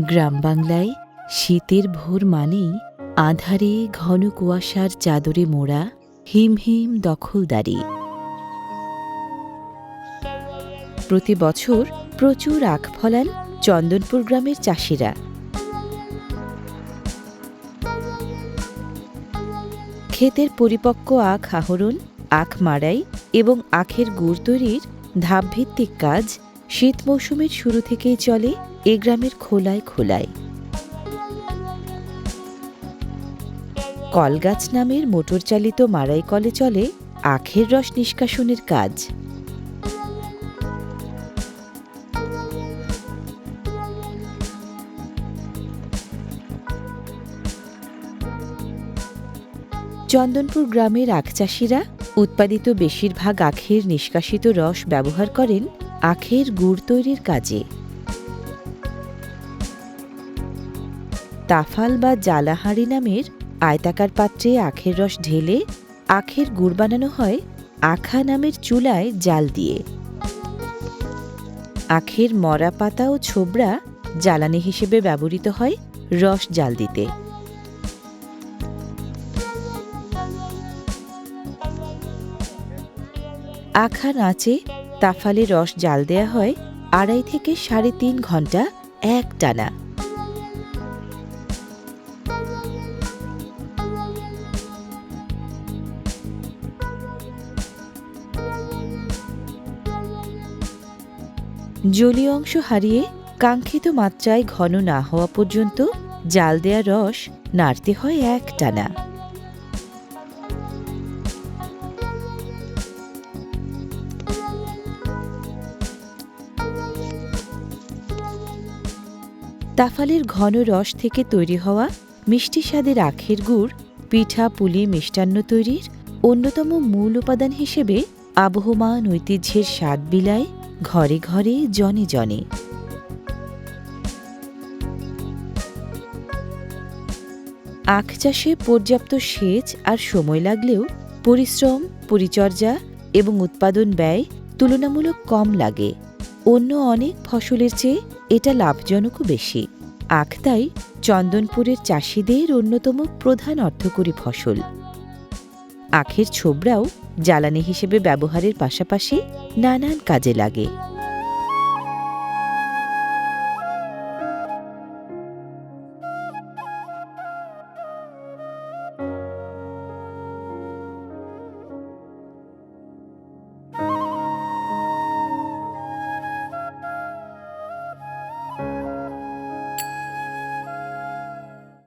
গ্রাম বাংলায় শীতের ভোর মানেই আধারে ঘন কুয়াশার চাদরে মোড়া হিম হিম দখলদারি। প্রতি বছর প্রচুর আখ ফলান চন্দনপুর গ্রামের চাষিরা। ক্ষেতের পরিপক্ক আখ আহরণ, আখ মাড়াই এবং আখের গুড় তৈরির ধাপভিত্তিক কাজ শীত মৌসুমের শুরু থেকেই চলে এ গ্রামের খোলায় খোলায়। কলগাছ নামের মোটর চালিত মারাই কলে চলে আখের রস নিষ্কাশনের কাজ। চন্দনপুর গ্রামের আখ চাষিরা উৎপাদিত বেশিরভাগ আখের নিষ্কাশিত রস ব্যবহার করেন আখের গুড় তৈরির কাজে। তাফাল বা জালাহাঁড়ি নামের আয়তাকার পাত্রে আখের রস ঢেলে আখের গুড় বানানো হয় আখা নামের চুলায় জাল দিয়ে। আখের মরা পাতা ও ছোবড়া জ্বালানি হিসেবে ব্যবহৃত হয় রস জাল দিতে। আখা নাচে তাফালে রস জাল দেয়া হয় আড়াই থেকে সাড়ে তিন ঘণ্টা এক টানা। জলীয় অংশ হারিয়ে কাঙ্ক্ষিত মাত্রায় ঘন না হওয়া পর্যন্ত জাল দেয়া রস নাড়তে হয় এক টানা। তাফালের ঘন রস থেকে তৈরি হওয়া মিষ্টি স্বাদের আখের গুড়, পিঠা, পুলি, মিষ্টান্ন তৈরির অন্যতম মূল উপাদান হিসেবে আবহমান ঐতিহ্যের স্বাদ বিলায় ঘরে ঘরে, জনে জনে। আখ চাষে পর্যাপ্ত সেচ আর সময় লাগলেও পরিশ্রম, পরিচর্যা এবং উৎপাদন ব্যয় তুলনামূলক কম লাগে। অন্য অনেক ফসলের চেয়ে এটা লাভজনকও বেশি। আখ তাই চন্দনপুরের চাষিদের অন্যতম প্রধান অর্থকরী ফসল। আখের ছোবড়াও জ্বালানি হিসেবে ব্যবহারের পাশাপাশি নানান কাজে লাগে।